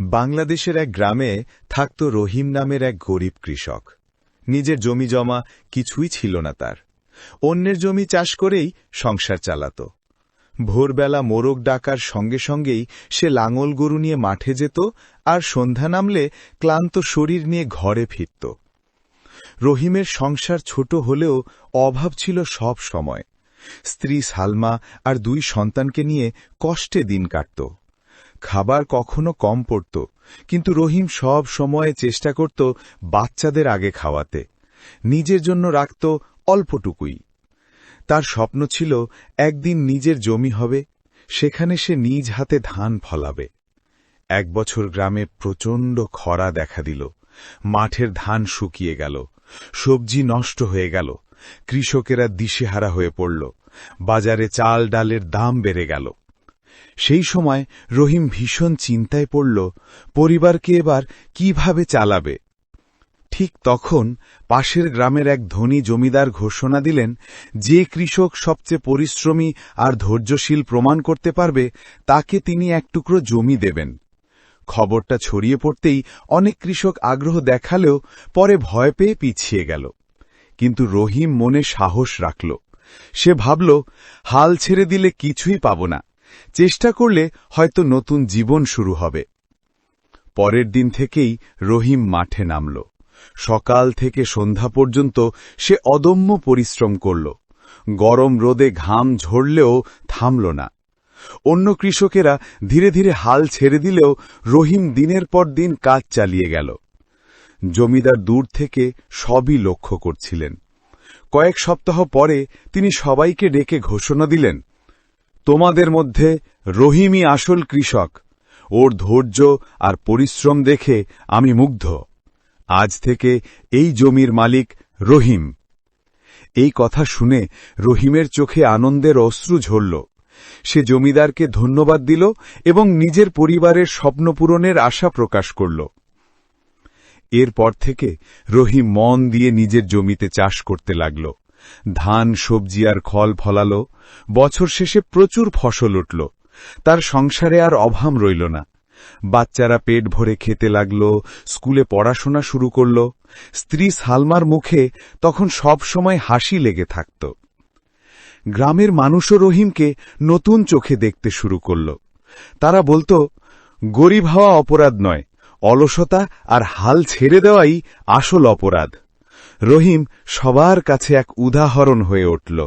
বাংলাদেশের এক গ্রামে থাকত রহিম নামের এক গরিব কৃষক। নিজের জমি জমা কিছুই ছিল না তার। অন্যের জমি চাষ করেই সংসার চালাত। ভোরবেলা মোরগ ডাকার সঙ্গে সঙ্গেই সে লাঙল গরু নিয়ে মাঠে যেত আর সন্ধ্যা নামলে ক্লান্ত শরীর নিয়ে ঘরে ফিরত। রহিমের সংসার ছোট হলেও অভাব ছিল সব সময়। স্ত্রী সালমা আর দুই সন্তানকে নিয়ে কষ্টে দিন কাটত। খাবার কখনো কম পড়ত, কিন্তু রহিম সব সময়ে চেষ্টা করত বাচ্চাদের আগে খাওয়াতে। নিজের জন্য রাখত অল্পটুকুই। তার স্বপ্ন ছিল, একদিন নিজের জমি হবে, সেখানে সে নিজ হাতে ধান ফলাবে। এক বছর গ্রামে প্রচণ্ড খরা দেখা দিল। মাঠের ধান শুকিয়ে গেল, সবজি নষ্ট হয়ে গেল, কৃষকেরা দিশেহারা হয়ে পড়ল, বাজারে চাল ডালের দাম বেড়ে গেল। সেই সময় রহিম ভীষণ চিন্তায় পড়ল, পরিবারকে এবার কীভাবে চালাবে? ঠিক তখন পাশের গ্রামের এক ধনী জমিদার ঘোষণা দিলেন, যে কৃষক সবচেয়ে পরিশ্রমী আর ধৈর্যশীল প্রমাণ করতে পারবে, তাকে তিনি এক টুকরো জমি দেবেন। খবরটা ছড়িয়ে পড়তেই অনেক কৃষক আগ্রহ দেখালেও পরে ভয় পেয়ে পিছিয়ে গেল। কিন্তু রহিম মনে সাহস রাখল। সে ভাবল, হাল ছেড়ে দিলে কিছুই পাব না। চেষ্টা করলে হয়তো নতুন জীবন শুরু হবে। পরের দিন থেকেই রহিম মাঠে নামল। সকাল থেকে সন্ধ্যা পর্যন্ত সে অদম্য পরিশ্রম করল। গরম রোদে ঘাম ঝরলেও থামল না। অন্য কৃষকেরা ধীরে ধীরে হাল ছেড়ে দিলেও রহিম দিনের পর দিন কাজ চালিয়ে গেল। জমিদার দূর থেকে সবই লক্ষ্য করছিলেন। কয়েক সপ্তাহ পরে তিনি সবাইকে ডেকে ঘোষণা দিলেন তোমাদের মধ্যে রহিমই আসল কৃষক। ওর ধৈর্য আর পরিশ্রম দেখে আমি মুগ্ধ। আজ থেকে এই জমির মালিক রহিম। এই কথা শুনে রহিমের চোখে আনন্দের অশ্রু ঝরল। সে জমিদারকে ধন্যবাদ দিল এবং নিজের পরিবারের স্বপ্নপূরণের আশা প্রকাশ করল। এরপর থেকে রহিম মন দিয়ে নিজের জমিতে চাষ করতে লাগল। ধান, সবজি আর খল ফলাল, বছর শেষে প্রচুর ফসল উঠল। তার সংসারে আর অভাব রইল না। বাচ্চারা পেট ভরে খেতে লাগল, স্কুলে পড়াশোনা শুরু করল, স্ত্রী সালমার মুখে তখন সব সময় হাসি লেগে থাকত। গ্রামের মানুষও রহিমকে নতুন চোখে দেখতে শুরু করল। তারা বলতো, গরিব হওয়া অপরাধ নয়, অলসতা আর হাল ছেড়ে দেওয়াই আসল অপরাধ। রহিম সবার কাছে এক উদাহরণ হয়ে উঠল।